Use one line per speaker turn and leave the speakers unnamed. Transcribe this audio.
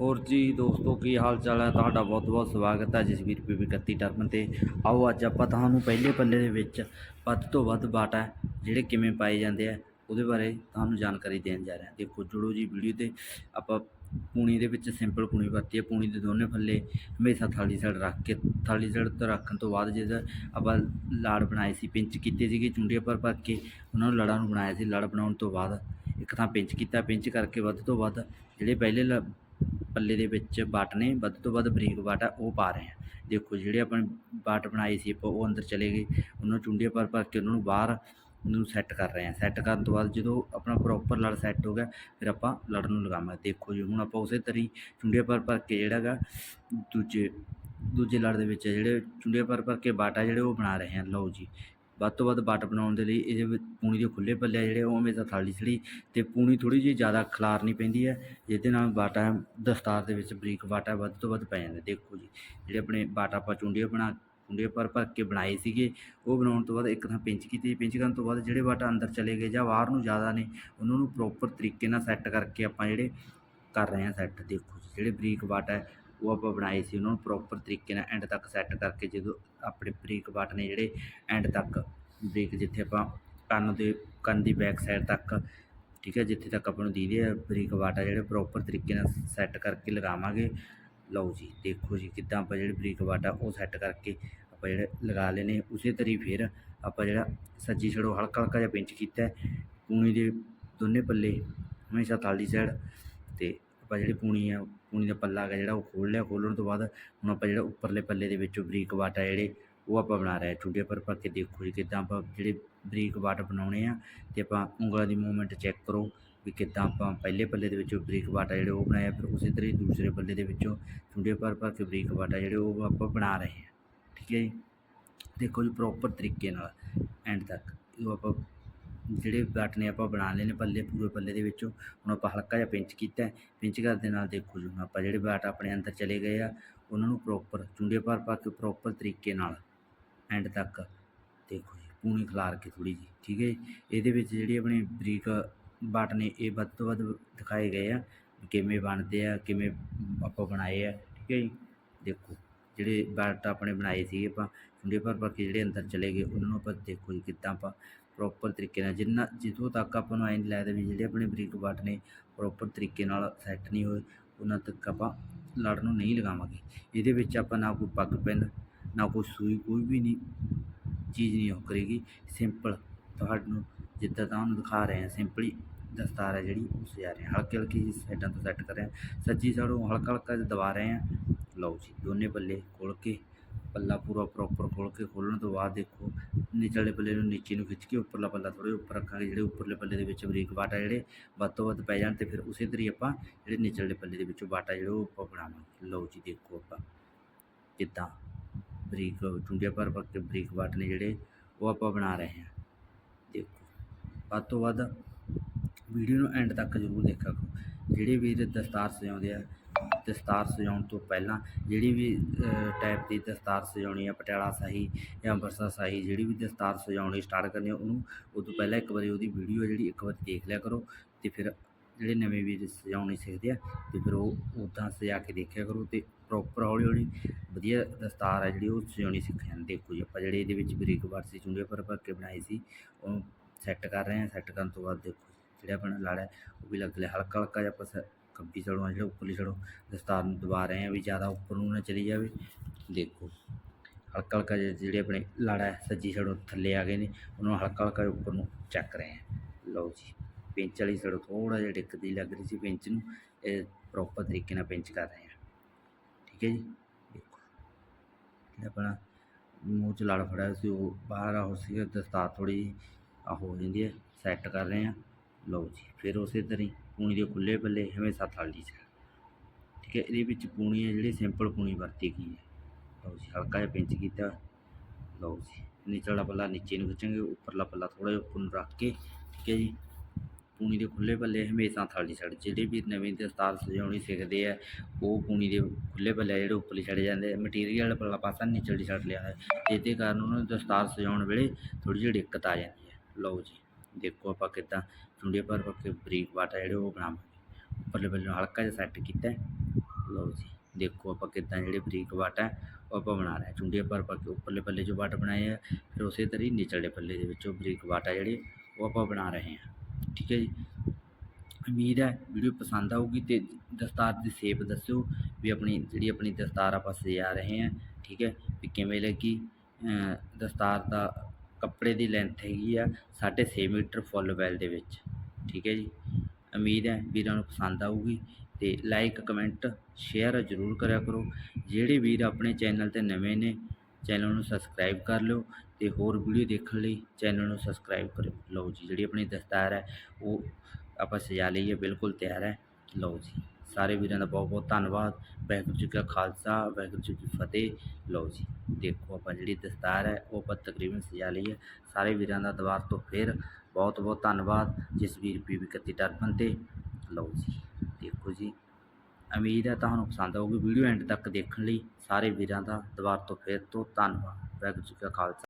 ਹੋਰ ਜੀ ਦੋਸਤੋ, ਕੀ ਹਾਲ ਚਾਲ ਹੈ? ਤੁਹਾਡਾ ਬਹੁਤ ਬਹੁਤ ਸਵਾਗਤ ਹੈ ਜਸਵੀਰ ਪੀਵੀ 31 ਟਰਮ ਤੇ। ਆਓ, ਅੱਜ ਆਪਾਂ ਤੁਹਾਨੂੰ ਪਹਿਲੇ ਪੱਲੇ ਦੇ ਵਿੱਚ ਵੱਧ ਤੋਂ ਵੱਧ ਬਾਟਾ ਜਿਹੜੇ ਕਿਵੇਂ ਪਾਏ ਜਾਂਦੇ ਆ, ਉਹਦੇ ਬਾਰੇ ਤੁਹਾਨੂੰ ਜਾਣਕਾਰੀ ਦੇਣ ਜਾ ਰਹੇ। ਹਾਂ ਦੇਖੋ, ਜੁੜੋ ਜੀ ਵੀਡੀਓ ਤੇ। ਆਪਾਂ ਪੂਣੀ ਦੇ ਵਿੱਚ ਸਿੰਪਲ ਪੂਣੀ ਵਰਤੀ ਹੈ। ਪੂਣੀ ਦੇ ਦੋਨੇ ਪੱਲੇ ਹਮੇਸ਼ਾ ਥਾਲੀ ਸਾਈਡ ਰੱਖ ਕੇ, ਥਾਲੀ ਸਾਈਡ ਤੋਂ ਰੱਖਣ ਤੋਂ ਬਾਅਦ ਜਿਹਦਾ ਆਪਾਂ ਲਾੜ ਬਣਾਏ ਸੀ, ਪਿੰਚ ਕੀਤੇ ਸੀਗੇ ਚੁੰਡੀਆਂ ਪਰ ਭਰ ਕੇ, ਉਹਨਾਂ ਨੂੰ ਲੜਾਂ ਨੂੰ ਬਣਾਇਆ ਸੀ। ਲੜ ਬਣਾਉਣ ਤੋਂ ਬਾਅਦ ਇੱਕ ਥਾਂ ਪਿੰਚ ਕੀਤਾ, ਪਿੰਚ ਕਰਕੇ ਵੱਧ ਤੋਂ ਵੱਧ ਜਿਹੜੇ ਪਹਿਲੇ ਲ- ਪੱਲੇ ਦੇ ਵਿੱਚ ਬਟ ਨੇ, ਵੱਧ ਤੋਂ ਵੱਧ ਬਰੀਕ ਬਟ ਆ, ਉਹ ਪਾ ਰਹੇ ਹਾਂ ਦੇਖੋ, ਜਿਹੜੇ ਆਪਾਂ ਬਟ ਬਣਾਏ ਸੀ, ਆਪਾਂ ਉਹ ਅੰਦਰ ਚਲੇ ਗਏ, ਉਹਨਾਂ ਨੂੰ ਚੁੰਡੀਆਂ ਪਰ ਭਰ ਕੇ ਉਹਨਾਂ ਨੂੰ ਬਾਹਰ ਉਹਨੂੰ ਸੈੱਟ ਕਰ ਰਹੇ ਹਾਂ ਸੈੱਟ ਕਰਨ ਤੋਂ ਬਾਅਦ ਜਦੋਂ ਆਪਣਾ ਪ੍ਰੋਪਰ ਲੜ ਸੈੱਟ ਹੋ ਗਿਆ, ਫਿਰ ਆਪਾਂ ਲੜ ਨੂੰ ਲਗਾਵਾਂਗੇ। ਦੇਖੋ ਜੀ, ਹੁਣ ਆਪਾਂ ਉਸੇ ਤਰੀ ਚੁੰਡੀਆਂ ਪਰ ਭਰ ਕੇ ਜਿਹੜਾ ਗਾ ਦੂਜੇ ਦੂਜੇ ਲੜ ਦੇ ਵਿੱਚ ਜਿਹੜੇ ਚੁੰਡੀਆਂ ਪਰ ਭਰ ਕੇ ਬਾਟਾ ਜਿਹੜੇ ਉਹ ਬਣਾ ਰਹੇ ਹਾਂ ਲਓ ਜੀ ਵੱਧ ਤੋਂ ਵੱਧ ਬਟ ਬਣਾਉਣ ਦੇ ਲਈ ਇਹਦੇ ਵਿੱਚ ਪੂਣੀ ਦੇ ਖੁੱਲੇ ਪੱਲੇ ਆ ਜਿਹੜੇ, ਉਹ ਹਮੇਸ਼ਾ ਥਾਲੀ ਛੜੀ ਅਤੇ ਪੂਣੀ ਥੋੜ੍ਹੀ ਜਿਹੀ ਜ਼ਿਆਦਾ ਖਲਾਰਨੀ ਪੈਂਦੀ ਹੈ, ਜਿਹਦੇ ਨਾਲ ਬਾਟਾ ਦਸਤਾਰ ਦੇ ਵਿੱਚ ਬਰੀਕ ਬਾਟਾ ਵੱਧ ਤੋਂ ਵੱਧ ਪੈ ਜਾਂਦਾ, ਦੇਖੋ ਜੀ। ਜਿਹੜੇ ਆਪਣੇ ਬਾਟਾ ਆਪਾਂ ਚੁੰਡੀਆਂ ਬਣਾ, ਚੁੰਡੀਆਂ ਪਰ ਭਰ ਕੇ ਬਣਾਏ ਸੀਗੇ, ਉਹ ਬਣਾਉਣ ਤੋਂ ਬਾਅਦ ਇੱਕ ਥਾਂ ਪਿੰਚ ਕੀਤੀ, ਪਿੰਚ ਕਰਨ ਤੋਂ ਬਾਅਦ ਜਿਹੜੇ ਵਾਟਾ ਅੰਦਰ ਚਲੇ ਗਏ ਜਾਂ ਬਾਹਰ ਨੂੰ ਜ਼ਿਆਦਾ ਨੇ, ਉਹਨਾਂ ਨੂੰ ਪ੍ਰੋਪਰ ਤਰੀਕੇ ਨਾਲ ਸੈੱਟ ਕਰਕੇ ਆਪਾਂ ਜਿਹੜੇ ਕਰ ਰਹੇ ਹਾਂ ਸੈੱਟ ਦੇਖੋ ਜੀ, ਜਿਹੜੇ ਬਰੀਕ ਬਾਟਾ ਹੈ ਉਹ ਆਪਾਂ ਬਣਾਏ ਸੀ ਉਹਨਾਂ ਨੂੰ ਪ੍ਰੋਪਰ ਤਰੀਕੇ ਨਾਲ ਐਂਡ ਤੱਕ ਸੈੱਟ ਕਰਕੇ ਜਦੋਂ ਆਪਣੇ ਬਰੀਕ ਬਾਟ ਨੇ ਜਿਹੜੇ ਐਂਡ ਤੱਕ ਬਰੀਕ ਜਿੱਥੇ ਆਪਾਂ ਕੰਨ ਦੇ, ਕੰਨ ਦੀ ਬੈਕ ਸਾਈਡ ਤੱਕ, ਠੀਕ ਹੈ, ਜਿੱਥੇ ਤੱਕ ਆਪਾਂ ਨੂੰ ਦੀਦੇ ਆ ਬਰੀਕ ਬਾਟਾ ਜਿਹੜੇ ਪ੍ਰੋਪਰ ਤਰੀਕੇ ਨਾਲ ਸੈੱਟ ਕਰਕੇ ਲਗਾਵਾਂਗੇ। ਲਓ ਜੀ, ਦੇਖੋ ਜੀ ਕਿੱਦਾਂ ਆਪਾਂ ਜਿਹੜੇ ਬਰੀਕ ਬਾਟਾ ਉਹ ਸੈੱਟ ਕਰਕੇ ਆਪਾਂ ਜਿਹੜੇ ਲਗਾ ਲੈਨੇ ਉਸੇ ਤਰੀ ਫਿਰ ਆਪਾਂ ਜਿਹੜਾ ਸੱਜੀ ਛੜੋ ਹਲਕਾ ਹਲਕਾ ਜਿਹਾ ਪਿੰਚ ਕੀਤਾ ਪੂਣੀ ਦੇ ਦੋਨੇ ਪੱਲੇ ਹਮੇਸ਼ਾ ਥਾਲੀ ਸਾਈਡ ਤੇ ਆਪਾਂ ਜਿਹੜੀ ਪੂਣੀ ਆ, ਪੂਣੀ ਦਾ ਪੱਲਾ ਹੈਗਾ ਜਿਹੜਾ ਉਹ ਖੋਲ ਲਿਆ ਖੋਲਣ ਤੋਂ ਬਾਅਦ ਹੁਣ ਆਪਾਂ ਜਿਹੜਾ ਉੱਪਰਲੇ ਪੱਲੇ ਦੇ ਵਿੱਚੋਂ ਬਰੀਕ ਬਾਟਾ ਜਿਹੜੇ ਉਹ ਆਪਾਂ ਬਣਾ ਰਹੇ ਹਾਂ। ਚੁੰਡੇ ਪਰ ਭਰ ਕੇ ਦੇਖੋ ਜੀ ਕਿੱਦਾਂ ਆਪਾਂ ਜਿਹੜੇ ਬਰੀਕ ਵਾਟ ਬਣਾਉਣੇ ਆ ਤੇ ਆਪਾਂ ਉਂਗਲਾਂ ਦੀ ਮੂਵਮੈਂਟ ਚੈੱਕ ਕਰੋ ਵੀ ਕਿੱਦਾਂ ਆਪਾਂ ਪਹਿਲੇ ਪੱਲੇ ਦੇ ਵਿੱਚੋਂ ਬਰੀਕ ਬਾਟਾ ਜਿਹੜੇ ਉਹ ਬਣਾਇਆ, ਫਿਰ ਉਸੇ ਤਰ੍ਹਾਂ ਹੀ ਦੂਸਰੇ ਪੱਲੇ ਦੇ ਵਿੱਚੋਂ ਚੁੰਡੇ ਪਰ ਭਰ ਕੇ ਬਰੀਕ ਬਾਟਾ ਜਿਹੜੇ ਉਹ ਆਪਾਂ ਬਣਾ ਰਹੇ ਹਾਂ। ਠੀਕ ਹੈ ਜੀ? ਦੇਖੋ ਜੀ ਪ੍ਰੋਪਰ ਤਰੀਕੇ ਨਾਲ ਐਂਡ ਤੱਕ। ਇਹ ਆਪਾਂ ਜਿਹੜੇ ਬਟ ਨੇ ਆਪਾਂ ਬਣਾ ਲਏ ਨੇ ਪੱਲੇ, ਪੂਰੇ ਪੱਲੇ ਦੇ ਵਿੱਚੋਂ, ਹੁਣ ਆਪਾਂ ਹਲਕਾ ਜਿਹਾ ਪਿੰਚ ਕੀਤਾ ਪਿੰਚ ਕਰਨ ਦੇ ਨਾਲ ਦੇਖੋ ਜੀ, ਹੁਣ ਆਪਾਂ ਜਿਹੜੇ ਬਟ ਆਪਣੇ ਅੰਦਰ ਚਲੇ ਗਏ ਆ, ਉਹਨਾਂ ਨੂੰ ਪ੍ਰੋਪਰ ਚੁੰਡੇ ਪਰ ਪਾ ਕੇ ਪ੍ਰੋਪਰ ਤਰੀਕੇ ਨਾਲ ਐਂਡ ਤੱਕ ਦੇਖੋ ਜੀ, ਪੂਣੀ ਖਿਲਾਰ ਕੇ ਥੋੜੀ ਜੀ ਠੀਕ ਹੈ ਜੀ। ਇਹਦੇ ਵਿੱਚ ਜਿਹੜੀ ਆਪਣੇ ਬਰੀਕ ਬਟ ਨੇ, ਇਹ ਵੱਧ ਤੋਂ ਵੱਧ ਦਿਖਾਏ ਗਏ ਆ ਕਿਵੇਂ ਬਣਦੇ ਆ, ਕਿਵੇਂ ਆਪਾਂ ਬਣਾਏ ਆ, ਠੀਕ ਹੈ ਜੀ ਦੇਖੋ, ਜਿਹੜੇ ਬਟ ਆਪਣੇ ਬਣਾਏ ਸੀਗੇ ਆਪਾਂ ਚੁੰਡੇ ਪਰ ਪਾ ਕੇ ਜਿਹੜੇ ਅੰਦਰ ਚਲੇ ਗਏ, ਉਹਨਾਂ ਨੂੰ ਆਪਾਂ ਦੇਖੋ ਜੀ ਕਿੱਦਾਂ ਆਪਾਂ ਪ੍ਰੋਪਰ ਤਰੀਕੇ ਨਾਲ, ਜਿੰਨਾ, ਜਿੱਥੋਂ ਤੱਕ ਆਪਾਂ ਨੂੰ ਐਂ ਨਹੀਂ ਲੱਗਦਾ ਵੀ ਜਿਹੜੇ ਆਪਣੇ ਬਰੀਕ ਬਟ ਨੇ ਪ੍ਰੋਪਰ ਤਰੀਕੇ ਨਾਲ ਸੈੱਟ ਨਹੀਂ ਹੋਏ, ਉਹਨਾਂ ਤੱਕ ਆਪਾਂ ਲੜ ਨੂੰ ਨਹੀਂ ਲਗਾਵਾਂਗੇ। ਇਹਦੇ ਵਿੱਚ ਆਪਾਂ ਨਾ ਕੋਈ ਪੱਗ ਪਿੰਨ, ਨਾ ਕੋਈ ਸੂਈ, ਕੋਈ ਵੀ ਨਹੀਂ, ਚੀਜ਼ ਨਹੀਂ ਉਹ ਕਰੇਗੀ। ਸਿੰਪਲ ਤੁਹਾਨੂੰ ਜਿੱਦਾਂ ਤੁਹਾਨੂੰ ਦਿਖਾ ਰਹੇ ਹਾਂ ਸਿੰਪਲੀ ਦਸਤਾਰ ਹੈ ਜਿਹੜੀ, ਉਹ ਸਜਾ ਰਹੇ ਹਾਂ। ਹਲਕੇ, ਹਲਕੀ ਜਿਹੀ ਸਾਈਡਾਂ ਤੋਂ ਸੈੱਟ ਕਰ ਰਹੇ ਹਾਂ। ਸੱਜੀ ਸਾਈਡੋਂ ਹਲਕਾ ਹਲਕਾ ਜਿਹਾ ਦਬਾ ਰਹੇ ਹਾਂ। ਲਓ ਜੀ, ਦੋਨੇ ਪੱਲੇ ਖੋਲ ਕੇ ਪੱਲਾ ਪੂਰਾ ਪ੍ਰੋਪਰ ਖੋਲ ਕੇ ਖੋਲਣ ਤੋਂ ਬਾਅਦ ਦੇਖੋ ਨੀਚਲੇ ਪੱਲੇ ਨੂੰ ਨੀਚੇ ਨੂੰ ਖਿੱਚ ਕੇ ਉੱਪਰਲਾ ਪੱਲਾ ਥੋੜ੍ਹੇ ਉੱਪਰ ਰੱਖਾਂਗੇ, ਜਿਹੜੇ ਉੱਪਰਲੇ ਪੱਲੇ ਦੇ ਵਿੱਚ ਬਰੀਕ ਬਾਟਾ ਜਿਹੜੇ ਵੱਧ ਤੋਂ ਵੱਧ ਪੈ ਜਾਣ ਤੇ ਫਿਰ ਉਸੇ ਤਰੀ ਆਪਾਂ ਜਿਹੜੇ ਨਿਚਲੇ ਪੱਲੇ ਦੇ ਵਿੱਚੋਂ ਬਾਟਾ ਜਿਹੜਾ ਉਹ ਆਪਾਂ ਬਣਾਵਾਂਗੇ। ਲਓ ਜੀ ਦੇਖੋ ਆਪਾਂ ਕਿੱਦਾਂ ਬਰੀਕ ਚੁੰਡੀਆਂ ਪਰ ਪਰ ਕੇ ਬਰੀਕ ਬਾਟ ਨੇ ਜਿਹੜੇ ਉਹ ਆਪਾਂ ਬਣਾ ਰਹੇ ਹਾਂ। ਦੇਖੋ, ਵੱਧ ਤੋਂ ਵੱਧ ਵੀਡੀਓ ਨੂੰ ਐਂਡ ਤੱਕ ਜ਼ਰੂਰ ਦੇਖਿਆ ਕਰੋ। ਜਿਹੜੇ ਵੀਰ ਦਸਤਾਰ ਸਜਾਉਂਦੇ ਆ ਦਸਤਾਰ ਸਜਾਉਣ ਤੋਂ ਪਹਿਲਾਂ ਜਿਹੜੀ ਵੀ ਟਾਈਪ ਦੀ ਦਸਤਾਰ ਸਜਾਉਣੀ ਆ, ਪਟਿਆਲਾ ਸਾਹੀ ਜਾਂ ਅੰਮ੍ਰਿਤਸਰ ਸਾਹੀ, ਜਿਹੜੀ ਵੀ ਦਸਤਾਰ ਸਜਾਉਣੀ ਸਟਾਰਟ ਕਰਨੀ ਉਹਨੂੰ ਉਹ ਤੋਂ ਪਹਿਲਾਂ ਇੱਕ ਵਾਰੀ ਉਹਦੀ ਵੀਡੀਓ ਜਿਹੜੀ, ਇੱਕ ਵਾਰੀ ਦੇਖ ਲਿਆ ਕਰੋ ਤੇ ਫਿਰ ਜਿਹੜੇ ਨਵੇਂ ਵੀਰ ਸਜਾਉਣੀ ਸਿੱਖਦੇ ਆ, ਤੇ ਫਿਰ ਉਹ ਉੱਦਾਂ ਸਜਾ ਕੇ ਦੇਖਿਆ ਕਰੋ ਤੇ ਪ੍ਰੋਪਰ ਹੌਲੀ ਹੌਲੀ ਵਧੀਆ ਦਸਤਾਰ ਹੈ ਜਿਹੜੀ, ਉਹ ਸਜਾਉਣੀ ਸਿੱਖ ਜਾਂਦੇ ਦੇਖੋ ਜੀ ਆਪਾਂ ਜਿਹੜੇ ਇਹਦੇ ਵਿੱਚ ਬਰੀਕ ਬਾਟ ਸੀ ਚੁੰਡੇ ਪਰ ਭਰ ਕੇ ਬਣਾਈ ਸੀ, ਉਹ ਸੈੱਟ ਕਰ ਰਹੇ ਹਾਂ ਸੈੱਟ ਕਰਨ ਤੋਂ ਬਾਅਦ ਦੇਖੋ, ਜਿਹੜਾ ਆਪਣਾ ਲਾੜਾ, ਉਹ ਵੀ ਲੱਗ ਲਿਆ ਹਲਕਾ ਹਲਕਾ ਜਿਹਾ ਆਪਾਂ ਸ- ਖੱਬੀ ਸੜੋਂ ਜਿਹੜਾ ਉੱਪਰਲੀ ਸੜੋਂ। ਦਸਤਾਰ ਨੂੰ ਦਬਾ ਰਹੇ ਹਾਂ ਵੀ ਜ਼ਿਆਦਾ ਉੱਪਰ ਨੂੰ ਨਾ ਚਲੀ ਜਾਵੇ। ਦੇਖੋ, ਹਲਕਾ ਹਲਕਾ ਜਿਹਾ ਜਿਹੜੇ ਆਪਣੇ ਲੜ ਹੈ ਸੱਜੀ ਸੜੋਂ ਥੱਲੇ ਆ ਗਏ ਨੇ, ਉਹਨਾਂ ਨੂੰ ਹਲਕਾ ਹਲਕਾ ਉੱਪਰ ਨੂੰ ਚੱਕ ਰਹੇ ਹਾਂ ਲਓ ਜੀ, ਪਿੰਚ ਵਾਲੀ ਸੜੋਂ ਥੋੜਾ ਜਿਹਾ ਡਿੱਕਦੀ ਲੱਗ ਰਹੀ ਸੀ ਪਿੰਚ ਨੂੰ। ਇਹ ਪ੍ਰੋਪਰ ਤਰੀਕੇ ਨਾਲ ਪਿੰਚ ਕਰ ਰਹੇ ਹਾਂ ਠੀਕ ਹੈ ਜੀ? ਦੇਖੋ, ਜਿਹੜਾ ਆਪਣਾ ਮੂੰਹ 'ਚ ਲੜ ਫੜਿਆ ਸੀ, ਉਹ ਬਾਹਰ ਆਹੋ ਸੀ ਦਸਤਾਰ ਥੋੜੀ ਆ ਹੋ ਜਾਂਦੀ ਹੈ ਸੈੱਟ ਕਰ ਰਹੇ ਹਾਂ ਲਓ ਜੀ, ਫਿਰ ਉਸੇ ਤਰ੍ਹਾਂ ਹੀ ਪੂਣੀ ਦੇ ਖੁੱਲੇ ਪੱਲੇ ਹਮੇਸ਼ਾ ਥਾਲੀ 'ਚ ਠੀਕ ਹੈ, ਇਹਦੇ ਵਿੱਚ ਪੂਣੀ ਹੈ ਜਿਹੜੀ ਸਿੰਪਲ ਪੂਣੀ ਵਰਤੀ ਗਈ ਹੈ। ਲਓ ਜੀ, ਹਲਕਾ ਜਿਹਾ ਪਿੰਚ ਕੀਤਾ। ਲਓ ਜੀ, ਨੀਚਲਾ ਪੱਲਾ ਨੀਚੇ ਨੂੰ ਖਿੱਚਾਂਗੇ, ਉੱਪਰਲਾ ਪੱਲਾ ਥੋੜਾ ਜਿਹਾ ਉੱਪਰ ਨੂੰ ਰੱਖ ਕੇ। ਠੀਕ ਹੈ ਜੀ, ਪੂਣੀ ਦੇ ਖੁੱਲੇ ਪੱਲੇ ਹਮੇਸ਼ਾ ਥਾਲੀ ਸਾਈਡ ਜਿਹੜੇ ਵੀ ਨਵੇਂ ਦਸਤਾਰ ਸਜਾਉਣੀ ਸਿੱਖਦੇ ਆ, ਉਹ ਪੂਣੀ ਦੇ ਖੁੱਲੇ ਪੱਲੇ ਜਿਹੜੇ ਉੱਪਰਲੀ ਛੱਡ ਜਾਂਦੇ ਮਟੀਰੀਅਲ ਪੱਲਾ ਪਾਸਾ ਨਿਚਲੀ ਛੱਡ ਲਿਆ ਹੈ ਜਿਹਦੇ ਕਾਰਨ ਉਹਨਾਂ ਨੂੰ ਦਸਤਾਰ ਸਜਾਉਣ ਵੇਲੇ ਥੋੜੀ ਜਿਹੀ ਦਿੱਕਤ ਆ ਜਾਂਦੀ ਹੈ। ਲਓ ਜੀ ਦੇਖੋ ਆਪਾਂ ਕਿੱਦਾਂ ਚੁੰਡੇ ਪਰ ਪੱਕੇ ਬਰੀਕ ਬਾਟਾ ਜਿਹੜੇ ਉਹ ਬਣਾਵਾਂਗੇ। ਉੱਪਰਲੇ ਪੱਲੇ ਨੂੰ ਹਲਕਾ ਜਿਹਾ ਸੈੱਟ ਕੀਤਾ ਲਓ ਜੀ, ਦੇਖੋ ਆਪਾਂ ਕਿੱਦਾਂ ਜਿਹੜੇ ਬਰੀਕ ਵਾਟਾ ਉਹ ਆਪਾਂ ਬਣਾ ਰਹੇ ਹਾਂ। ਚੁੰਡੀਆਂ ਪਰ ਪਰ ਕੇ ਉੱਪਰਲੇ ਪੱਲੇ 'ਚੋਂ ਵਾਟ ਬਣਾਏ ਆ, ਫਿਰ ਉਸੇ ਤਰ੍ਹਾਂ ਹੀ ਨਿਚਲੇ ਪੱਲੇ ਦੇ ਵਿੱਚੋਂ ਬਰੀਕ ਵਾਟਾ ਜਿਹੜੇ ਉਹ ਆਪਾਂ ਬਣਾ ਰਹੇ ਹਾਂ। ਠੀਕ ਹੈ ਜੀ? ਉਮੀਦ ਹੈ ਵੀਡੀਓ ਪਸੰਦ ਆਊਗੀ ਤੇ ਦਸਤਾਰ ਦੀ ਸ਼ੇਪ ਦੱਸਿਓ ਵੀ ਆਪਣੀ ਜਿਹੜੀ ਆਪਣੀ ਦਸਤਾਰ ਆਪਾਂ ਸਜਾ ਰਹੇ ਹਾਂ। ਠੀਕ ਹੈ? ਵੀ ਕਿਵੇਂ ਲੱਗੀ? ਦਸਤਾਰ ਦਾ ਕੱਪੜੇ ਦੀ ਲੈਂਥ ਹੈਗੀ ਆ 6.5 ਮੀਟਰ ਫੁੱਲ ਵੈਲ ਦੇ ਵਿੱਚ। ਠੀਕ ਹੈ ਜੀ? ਉਮੀਦ ਹੈ ਵੀਰਾਂ ਨੂੰ ਪਸੰਦ ਆਊਗੀ ਤੇ ਲਾਈਕ ਕਮੈਂਟ ਸ਼ੇਅਰ ਜ਼ਰੂਰ ਕਰਿਆ ਕਰੋ। ਜਿਹੜੇ ਵੀਰ ਆਪਣੇ ਚੈਨਲ ਤੇ ਨਵੇਂ ਨੇ ਚੈਨਲ ਨੂੰ ਸਬਸਕ੍ਰਾਈਬ ਕਰ ਲਿਓ ਤੇ ਹੋਰ ਵੀਡੀਓ ਦੇਖਣ ਲਈ ਚੈਨਲ ਨੂੰ ਸਬਸਕ੍ਰਾਈਬ ਕਰ ਲਓ ਜੀ, ਜਿਹੜੀ ਆਪਣੀ ਦਸਤਾਰ ਹੈ, ਉਹ ਆਪਾਂ ਸਜਾ ਲਈ ਹੈ, ਬਿਲਕੁਲ ਤਿਆਰ ਹੈ। ਲਓ ਜੀ। ਸਾਰੇ ਵੀਰਾਂ ਦਾ ਬਹੁਤ ਬਹੁਤ ਧੰਨਵਾਦ। ਵਾਹਿਗੁਰੂ ਜੀ ਕਾ ਖਾਲਸਾ, ਵਾਹਿਗੁਰੂ ਜੀ ਕੀ ਫਤਿਹ। ਲਓ ਜੀ, ਦੇਖੋ ਆਪਾਂ ਜਿਹੜੀ ਦਸਤਾਰ ਹੈ, ਉਹ ਆਪਾਂ ਤਕਰੀਬਨ ਸਜਾ ਲਈ ਹੈ। ਸਾਰੇ ਵੀਰਾਂ ਦਾ ਦੁਬਾਰ ਤੋਂ ਫਿਰ ਬਹੁਤ ਬਹੁਤ ਧੰਨਵਾਦ। ਜਿਸ ਵੀਰ ਪੀਵੀ 31 ਟਰਬਨ ਤੇ। ਲਓ ਜੀ, ਦੇਖੋ ਜੀ, ਉਮੀਦ ਹੈ ਤੁਹਾਨੂੰ ਪਸੰਦ ਆਊਗੀ। ਵੀਡੀਓ ਐਂਡ ਤੱਕ ਦੇਖਣ ਲਈ ਸਾਰੇ ਵੀਰਾਂ ਦਾ ਦੁਬਾਰ ਤੋਂ ਫਿਰ ਤੋਂ ਧੰਨਵਾਦ। ਵਾਹਿਗੁਰੂ ਜੀ ਕਾ ਖਾਲਸਾ।